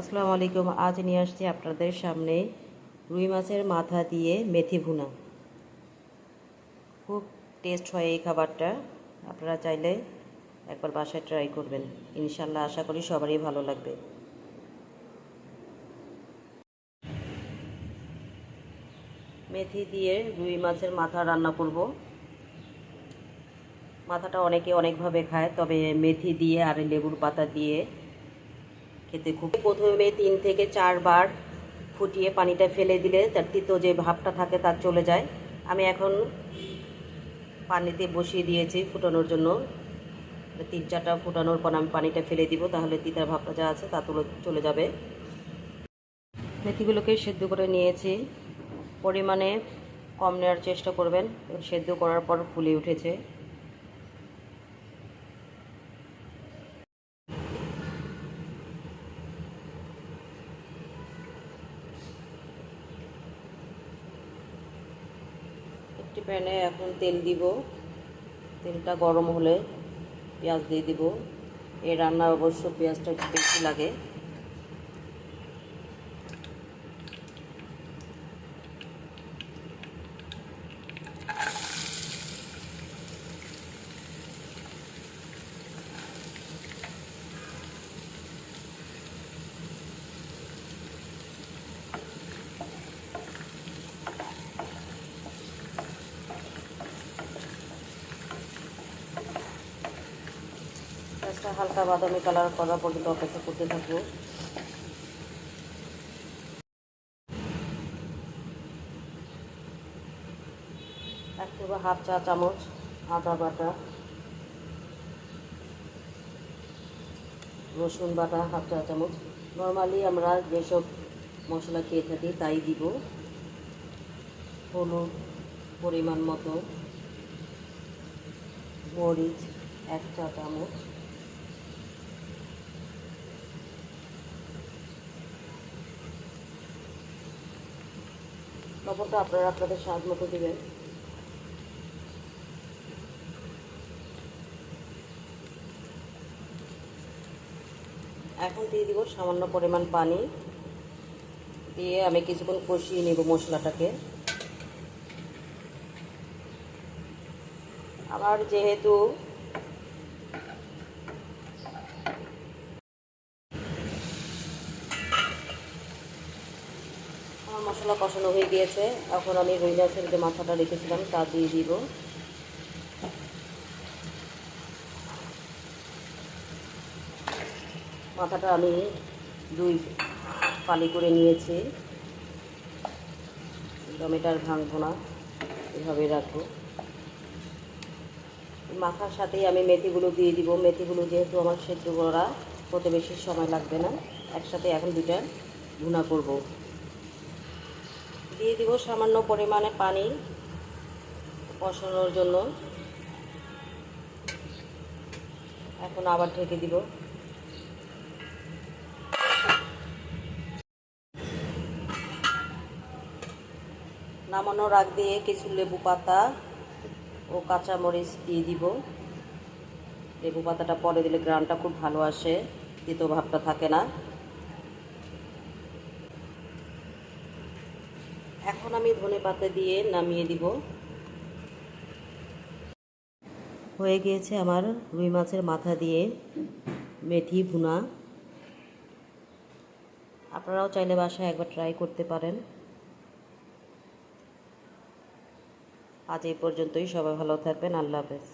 আসসালামু আলাইকুম, আজ নিয়ে আসছি আপনাদের সামনে রুই মাছের মাথা দিয়ে মেথি ভুনা। খুব টেস্ট হয় এই খাবারটা, আপনারা চাইলে একবার বাসায় ট্রাই করবেন। ইনশাল্লাহ আশা করি সবারই ভালো লাগবে। মেথি দিয়ে রুই মাছের মাথা রান্না করব। মাথাটা অনেকে অনেকভাবে খায়, তবে মেথি দিয়ে আর লেবুর পাতা দিয়ে খেতে খুব প্রথমে তিন থেকে চারবার ফুটিয়ে পানিটা ফেলে দিলে তার তিতো যে ভাবটা থাকে তার চলে যায়। আমি এখন পানিতে বসিয়ে দিয়েছি ফুটানোর জন্য। তিন চারটা ফুটানোর পর আমি পানিটা ফেলে দিব, তাহলে তিতার ভাবটা যা আছে তা তুলে চলে যাবে। মেথিগুলোকে সেদ্ধ করে নিয়েছি। পরিমাণে কম নেওয়ার চেষ্টা করবেন। সেদ্ধ করার পর ফুলে উঠেছে। একটি প্যানে এখন তেল দিব। তেলটা গরম হলে পেঁয়াজ দিয়ে দিব। এই রান্নার অবশ্য পেঁয়াজটা একটু বেশি লাগে। পেঁয়াজটা হালকা বাদামি কালার করা পর্যন্ত অপেক্ষা করতে থাকব। এক থেকে হাফ চা চামচ আদা বাটা, রসুন বাটা হাফ চা চামচ। নর্মালি আমরা যেসব মশলা খেয়ে থাকি তাই দিব। হলুদ পরিমাণ মতো। মরিচ এক চা চামচ। লবণটা আপনারা আপনাদের স্বাদ মতো দেবেন। এখন দিয়ে দিব সামান্য পরিমাণ পানি। দিয়ে আমি কিছুক্ষণ কষিয়ে নেব মশলাটাকে। আমার যেহেতু আমার মশলা কষানো হয়ে গিয়েছে। এখন আমি রুই মাছের যে মাথাটা রেখেছিলাম, তা দিয়ে দিব। মাথাটা আমি দুই ফালি করে নিয়েছি। টমেটার ভাঙবো না, এভাবে রাখব। মাথার সাথেই আমি মেথিগুলো দিয়ে দিব। মেথিগুলো যেহেতু আমার সেদ্ধ করা হতে বেশি সময় লাগবে না, একসাথে এখন দুটা ভুনা করব। দিয়ে দিব সামান্য পরিমাণে পানি কষানোর জন্য। এখন আবার ঢেকে দিব। নামানোর আগ দিয়ে কিছু লেবু পাতা ও কাঁচামরিচ দিয়ে দিব। লেবু পাতাটা পরে দিলে গ্রানটা খুব ভালো আসে, তিতো ভাবটা থাকে না। এখন আমি ধনে পাতা দিয়ে নামিয়ে দিব। হয়ে গিয়েছে আমার রুই মাছের মাথা দিয়ে মেথি ভুনা। আপনারাও চাইলে বাসায় একবার ট্রাই করতে পারেন। আজ এই পর্যন্তই, সবাই ভালো থাকবেন, আল্লাহ হাফেজ।